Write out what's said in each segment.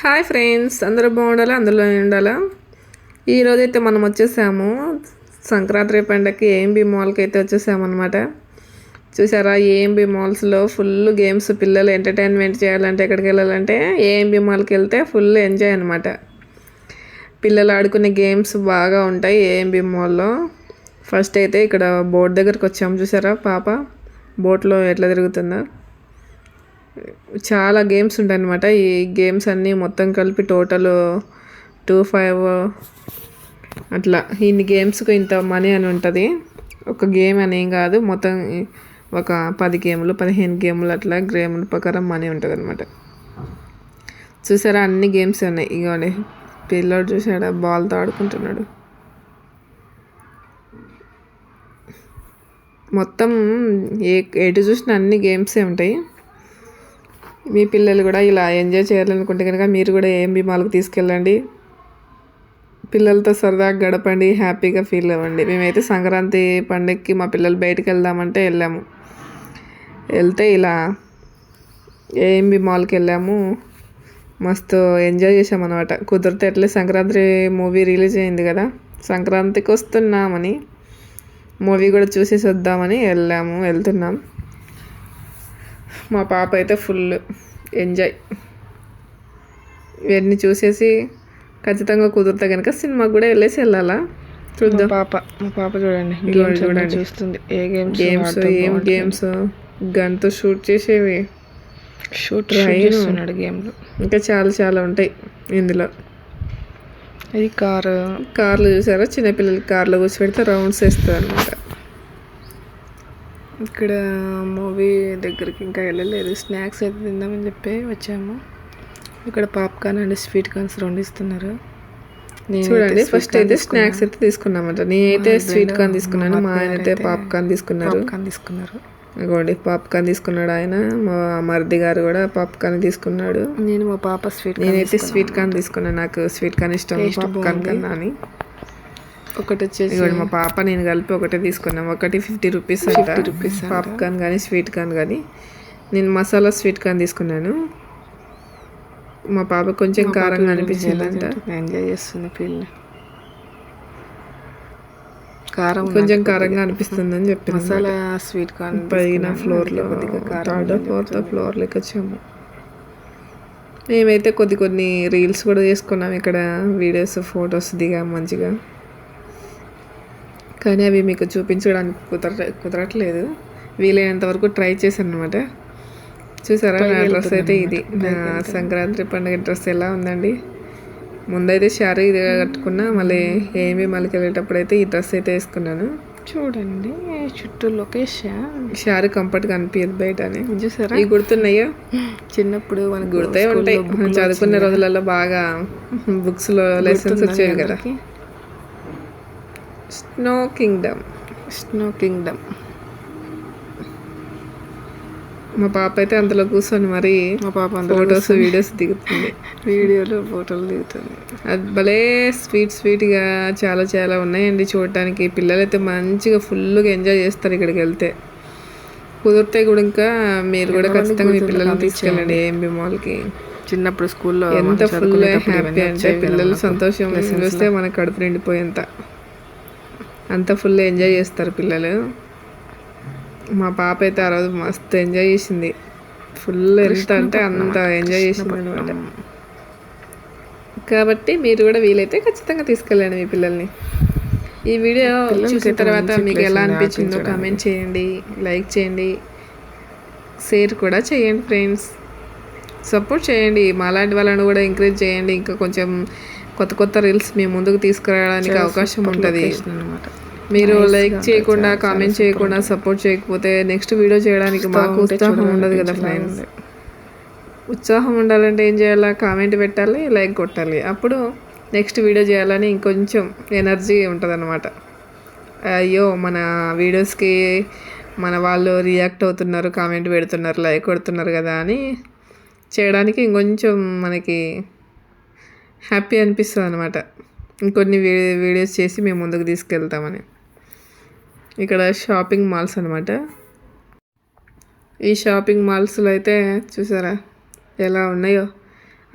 Hi friends అందరూ బాగుండాలా? అందులో ఉండాలా? ఈరోజు అయితే మనం వచ్చేసాము. సంక్రాంతి పండగకి ఏఎంబి మాల్కి అయితే వచ్చేసామన్నమాట చూసారా ఏఎంబి మాల్స్లో ఫుల్ గేమ్స్ పిల్లలు ఎంటర్టైన్మెంట్ చేయాలంటే ఎక్కడికి వెళ్ళాలంటే ఏఎంబి మాల్కి వెళ్తే ఫుల్ ఎంజాయ్ అనమాట పిల్లలు ఆడుకునే గేమ్స్ బాగా ఉంటాయి ఏఎంబి మాల్లో ఫస్ట్ అయితే ఇక్కడ బోట్ దగ్గరకు వచ్చాము చూసారా పాప? బోట్లో ఎట్లా తిరుగుతుందో. చాలా గేమ్స్ ఉంటాయి అనమాట ఈ గేమ్స్ అన్నీ మొత్తం కలిపి టోటల్ టూ ఫైవ్ అట్లా. ఇన్ని గేమ్స్కు ఇంత మనీ అని ఉంటుంది. ఒక గేమ్ అని ఏం కాదు. మొత్తం ఒక పది గేములు పదిహేను గేములు అట్లా గేముల ప్రకారం మనీ ఉంటుంది అనమాట చూసారా? అన్ని గేమ్స్ ఉన్నాయి. ఇగోండి పిల్లోడు చూసాడా బాల్తో ఆడుకుంటున్నాడు. మొత్తం ఏ ఎటు చూసిన అన్ని గేమ్సే ఉంటాయి. మీ పిల్లలు కూడా ఇలా ఎంజాయ్ చేయాలనుకుంటే కనుక మీరు కూడా ఏఎంబి మాల్కి తీసుకెళ్ళండి. పిల్లలతో సరదాగా గడపండి హ్యాపీగా ఫీల్ అవ్వండి. మేమైతే సంక్రాంతి పండగకి మా పిల్లలు బయటకు వెళ్దామంటే వెళ్ళాము. వెళ్తే ఇలా ఏఎంబి మాల్కి వెళ్ళాము. మస్తు ఎంజాయ్ చేసామన్నమాట కుదిరితే ఎట్లే సంక్రాంతి మూవీ రిలీజ్ అయింది కదా. సంక్రాంతికి వస్తున్నామని మూవీ కూడా చూసేసి వద్దామని వెళ్ళాము వెళ్తున్నాం. మా పాప అయితే ఫుల్ ఎంజాయ్. ఇవన్నీ చూసేసి ఖచ్చితంగా కుదిరితే కనుక సినిమాకి కూడా వెళ్ళేసి వెళ్ళాలా? చూద్దాం. పాప మా పాప చూడండి. చూస్తుంది. ఏ గేమ్స్ గేమ్స్ ఏం గేమ్స్ గన్తో షూట్ చేసేవి. షూట్. చేస్తున్నాడు గేమ్లో ఇంకా చాలా చాలా ఉంటాయి ఇందులో. ఇది కార్. కార్లు చూసారా? చిన్నపిల్లలకి కార్లో కూర్చోబెడితే రౌండ్స్ వేస్తుంది అనమాట ఇక్కడ మూవీ దగ్గరికి ఇంకా వెళ్ళలేదు. స్నాక్స్ అయితే తిందామని చెప్పి వచ్చాము. ఇక్కడ పాప్కార్న్ అండ్ స్వీట్ కార్న్స్ రెండు ఇస్తున్నారు. చూడండి ఫస్ట్ అయితే. స్నాక్స్ అయితే తీసుకున్నామంట. నేనైతే స్వీట్ కార్న్ తీసుకున్నాను మా ఆయన అయితే పాప్కార్న్ తీసుకున్నారు. తీసుకున్నారు. ఇదిగోండి పాప్కార్న్ తీసుకున్నాడు ఆయన. మా మరిది గారు కూడా పాప్కార్న్ తీసుకున్నాడు. నేను మా పాప స్వీట్ నేనైతే స్వీట్ కార్న్ తీసుకున్నాను. నాకు స్వీట్ కార్న్ ఇష్టం పాప్కార్న్. కన్నా అని. ఒకటి వచ్చేసి ఇదిగోండి మా పాప నేను కలిపి ఒకటే తీసుకున్నాం. ఒకటి ఫిఫ్టీ రూపీస్ అంట. 50 rupees అంట. పాప్కార్న్ కానీ స్వీట్ కార్న్ కానీ. నేను మసాలా స్వీట్ కార్న్ తీసుకున్నాను. మా పాప కొంచెం కారంగా అనిపించిందంట ఎంజాయ్ చేస్తుంది పిల్ల కారం కొంచెం కారంగా అనిపిస్తుందని చెప్పింది మసాలా స్వీట్ కార్న్ పైన ఫ్లోర్లో థర్డ్ ఫోర్త్ ఫ్లోర్లోకి వచ్చాము. మేమైతే కొద్ది కొన్ని రీల్స్ కూడా చేసుకున్నాం. ఇక్కడ వీడియోస్ ఫొటోస్ దిగాం మంచిగా. కానీ అవి మీకు చూపించడానికి కుదర కుదరట్లేదు. వీలైనంత వరకు ట్రై చేశాను అనమాట చూసారా? నా డ్రెస్ అయితే ఇది. నా సంక్రాంతి పండుగ డ్రెస్ ఎలా ఉందండి? ముందైతే శారీ ఇది కట్టుకున్నా మళ్ళీ ఏమి మళ్ళీ వెళ్ళేటప్పుడు అయితే ఈ డ్రెస్ అయితే వేసుకున్నాను. చూడండి చుట్టూ లొకేషన్. శారీ కంఫర్ట్గా అనిపించదు బయట అని చూసారా? ఇవి గుర్తున్నాయో? చిన్నప్పుడు మనకు గుర్తే ఉంటాయి. చదువుకునే రోజులలో బాగా బుక్స్లో లెసన్స్ వచ్చేవి కదా. స్నో కింగ్డమ్ స్నో కింగ్డమ్ మా పాప అయితే అందులో కూర్చొని మరి మా పాప ఫొటోస్ వీడియోస్ దిగుతుంది. వీడియోలో ఫోటోలు దిగుతుంది. అది భలే స్వీట్ స్వీట్గా చాలా చాలా ఉన్నాయండి చూడటానికి. పిల్లలైతే మంచిగా ఫుల్గా ఎంజాయ్ చేస్తారు ఇక్కడికి వెళ్తే. కుదిరితే కూడా ఇంకా మీరు కూడా ఖచ్చితంగా మీ పిల్లల్ని తీసుకెళ్ళండి ఏఎంబి మాల్కి. చిన్నప్పుడు స్కూల్లో ఎంత ఫుల్ హ్యాపీ అంటే పిల్లలు సంతోషం చూస్తే మనకు కడుపు నిండిపోయేంత. అంత ఫుల్ ఎంజాయ్ చేస్తారు పిల్లలు. మా పాప అయితే ఆ రోజు మస్తు ఎంజాయ్ చేసింది. ఫుల్ ఎంత అంటే అంత ఎంజాయ్ చేసింది అనమాట కాబట్టి మీరు కూడా వీలైతే ఖచ్చితంగా తీసుకెళ్ళండి మీ పిల్లల్ని. ఈ వీడియో చూసిన తర్వాత మీకు ఎలా అనిపించిందో కామెంట్ చేయండి లైక్ చేయండి షేర్ కూడా చేయండి ఫ్రెండ్స్ సపోర్ట్ చేయండి. మాలాంటి వాళ్ళని కూడా ఎంకరేజ్ చేయండి. ఇంకా కొంచెం కొత్త కొత్త రీల్స్ మీ ముందుకు తీసుకురావడానికి అవకాశం ఉంటుంది. అనమాట మీరు లైక్ చేయకుండా కామెంట్ చేయకుండా సపోర్ట్ చేయకపోతే నెక్స్ట్ వీడియో చేయడానికి మాకు ఉత్సాహం ఉండదు కదా ఫ్రెండ్స్ ఉత్సాహం ఉండాలంటే ఏం చేయాలా? కామెంట్ పెట్టాలి లైక్ కొట్టాలి. అప్పుడు నెక్స్ట్ వీడియో చేయాలని ఇంకొంచెం ఎనర్జీ ఉంటుంది అయ్యో మన వీడియోస్కి మన వాళ్ళు రియాక్ట్ అవుతున్నారు కామెంట్ పెడుతున్నారు లైక్ కొడుతున్నారు కదా అని చేయడానికి ఇంకొంచెం మనకి హ్యాపీ అనిపిస్తుంది అనమాట ఇంకొన్ని వీడియోస్ చేసి మేము ముందుకు తీసుకెళ్తామని. ఇక్కడ షాపింగ్ మాల్స్ అనమాట ఈ షాపింగ్ మాల్స్లో అయితే చూసారా? ఎలా ఉన్నాయో.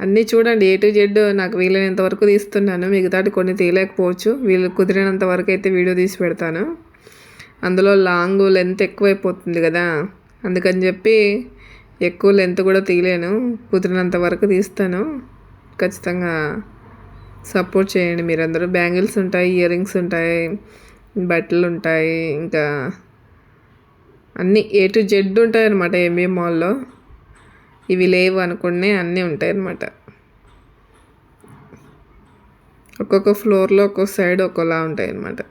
అన్నీ చూడండి. ఏ టు జెడ్ నాకు వీలైనంత వరకు తీస్తున్నాను. మిగతాటి కొన్ని తీయలేకపోవచ్చు. వీళ్ళు కుదిరినంత వరకు అయితే వీడియో తీసి పెడతాను. అందులో లాంగ్ లెంత్ ఎక్కువైపోతుంది కదా. అందుకని చెప్పి ఎక్కువ లెంత్ కూడా తీయలేను. కుదిరినంత వరకు తీస్తాను. ఖచ్చితంగా సపోర్ట్ చేయండి మీరందరూ. బ్యాంగిల్స్ ఉంటాయి ఇయర్ రింగ్స్ ఉంటాయి బట్టలు ఉంటాయి ఇంకా అన్నీ ఏ టు జెడ్ ఉంటాయి అనమాట ఎంబీ మాల్లో ఇవి లేవు అనుకునే అన్నీ ఉంటాయి అన్నమాట. ఒక్కొక్క ఫ్లోర్లో ఒక్కొక్క సైడ్ ఒక్కోలా ఉంటాయి అన్నమాట.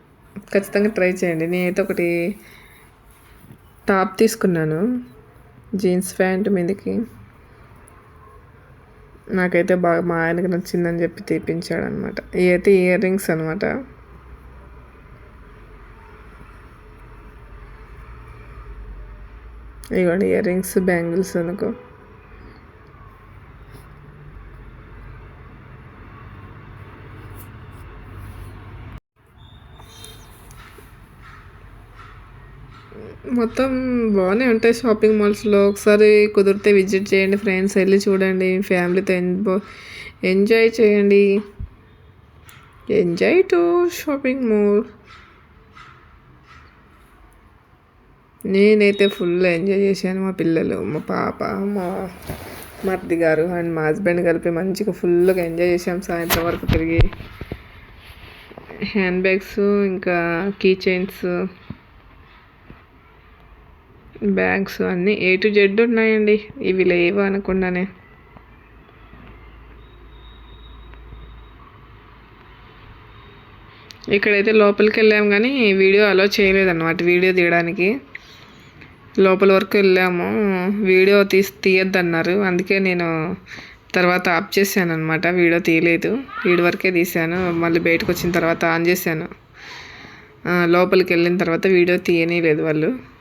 ఖచ్చితంగా ట్రై చేయండి. నేనైతే ఒకటి టాప్ తీసుకున్నాను. జీన్స్ ప్యాంట్ మీదకి. నాకైతే బాగా మా ఆయనకి నచ్చిందని చెప్పి తీపించాడు అనమాట ఇవి అయితే ఇయర్ రింగ్స్ అనమాట. ఇవ్వండి ఇయర్ రింగ్స్ బ్యాంగిల్స్ అనుకో. మొత్తం బాగానే ఉంటాయి షాపింగ్ మాల్స్లో. ఒకసారి కుదిరితే విజిట్ చేయండి ఫ్రెండ్స్ వెళ్ళి చూడండి ఫ్యామిలీతో ఎంజాయ్ చేయండి. Enjoy to shopping mall. నేనైతే ఫుల్ ఎంజాయ్ చేశాను మా పిల్లలు మా పాప మా మర్ది గారు అండ్ మా హస్బెండ్ కలిపి మంచిగా ఫుల్గా ఎంజాయ్ చేసాం సాయంత్రం వరకు తిరిగి. హ్యాండ్ బ్యాగ్స్ ఇంకా కీ చైన్స్ బ్యాగ్స్ అన్నీ ఏ టు జెడ్ ఉన్నాయండి. ఇవి లేవు అనకుండానే. ఇక్కడైతే లోపలికి వెళ్ళాము కానీ వీడియో అలో చేయలేదన్నమాట వీడియో తీయడానికి. లోపల వరకు వెళ్ళాము. వీడియో తీసి తీయద్దన్నారు. అందుకే నేను తర్వాత ఆఫ్ చేశాను అనమాట వీడియో తీయలేదు. వీడి వరకే తీశాను. మళ్ళీ బయటకు వచ్చిన తర్వాత ఆన్ చేశాను. లోపలికి వెళ్ళిన తర్వాత వీడియో తీయనీయలేదు వాళ్ళు.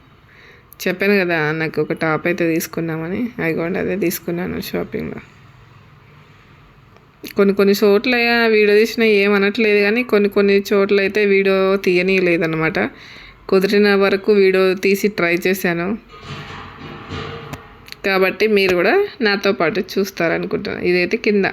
చెప్పాను కదా నాకు ఒక టాప్ అయితే తీసుకున్నామని అయిగోండి అదే తీసుకున్నాను షాపింగ్లో. కొన్ని కొన్ని చోట్ల వీడియో తీసిన ఏమనట్లేదు కానీ కొన్ని కొన్ని చోట్ల అయితే వీడియో తీయనీయలేదన్నమాట. కుదిరిన వరకు వీడియో తీసి ట్రై చేశాను. కాబట్టి మీరు కూడా నాతో పాటు చూస్తారనుకుంటున్నాను ఇదైతే కింద.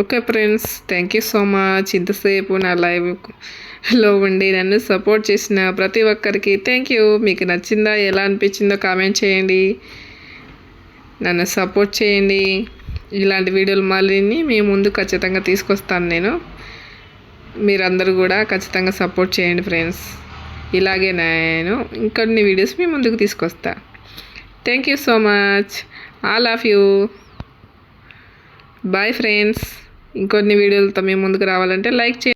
Okay friends thank you so much ఇంతసేపు నా లైవ్లో ఉండి నన్ను సపోర్ట్ చేసిన ప్రతి ఒక్కరికి థ్యాంక్ యూ మీకు నచ్చిందా ఎలా అనిపించిందో కామెంట్ చేయండి. నన్ను సపోర్ట్ చేయండి. ఇలాంటి వీడియోలు మళ్ళీని మీ ముందు ఖచ్చితంగా తీసుకొస్తాను నేను. మీరందరూ కూడా ఖచ్చితంగా సపోర్ట్ చేయండి ఫ్రెండ్స్ ఇలాగే నేను ఇంకొన్ని వీడియోస్ మీ ముందుకు తీసుకొస్తా. Thank you so much all of you bye friends ఇంకొన్ని వీడియోలతో మేము ముందుకు రావాలంటే లైక్ చేయండి.